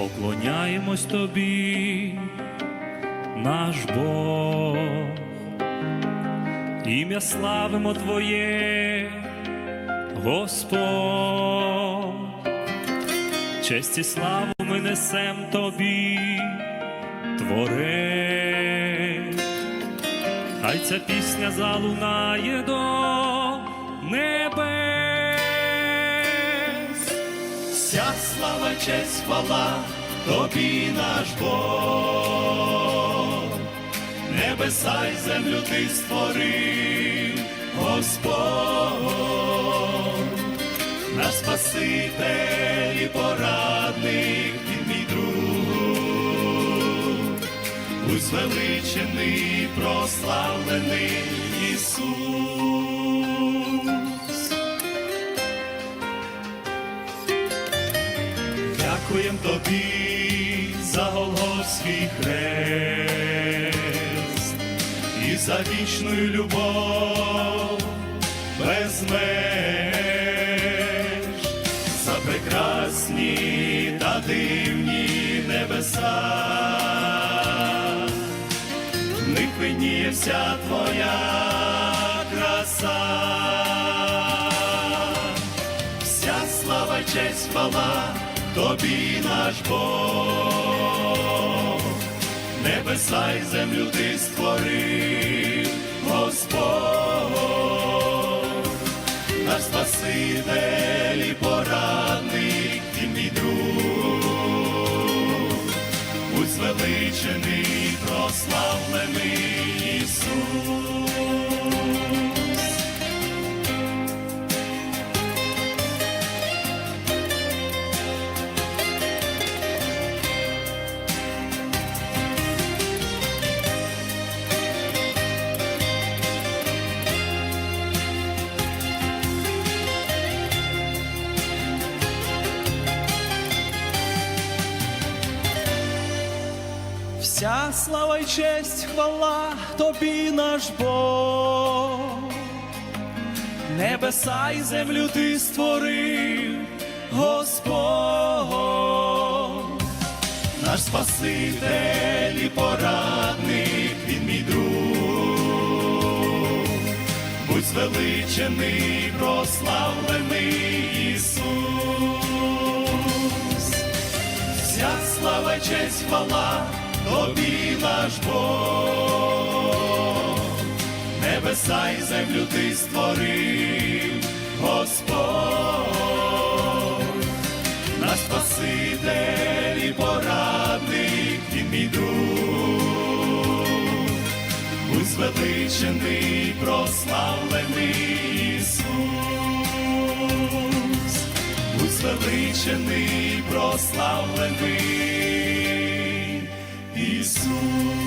поклоняємось тобі, наш Бог, ім'я славимо Твоє, Господь, честь і славу ми несем тобі, Творець. Хай ця пісня залунає до небес. Вся слава, честь, хвала, тобі наш Бог. Небеса й землю ти створив, Господь, наш Спаситель і порадник, він мій друг узвеличений, прославлений Ісус. Дякуєм тобі за Голгофський хрест і за вічну любов без меж, за прекрасні та дивні небеса. В них виніє вся твоя краса, вся слава, честь, хвала, тобі наш Бог, небеса й землю ти створив, Господь, наш Спаситель і порадник, і мій друг. Узвеличений, прославлений Вся слава й честь, хвала тобі наш Бог, небеса й землю ти створив, Господь, Наш Спаситель і порадник, він мій друг, будь звеличений, прославлений Ісус. Вся слава, й честь, хвала, тобі наш Бог, небеса й землю ти створив, Господь. Наш Спаситель і порадник, він мій друг, будь звеличений, прославлений Ісус, будь звеличений, прославлений isso.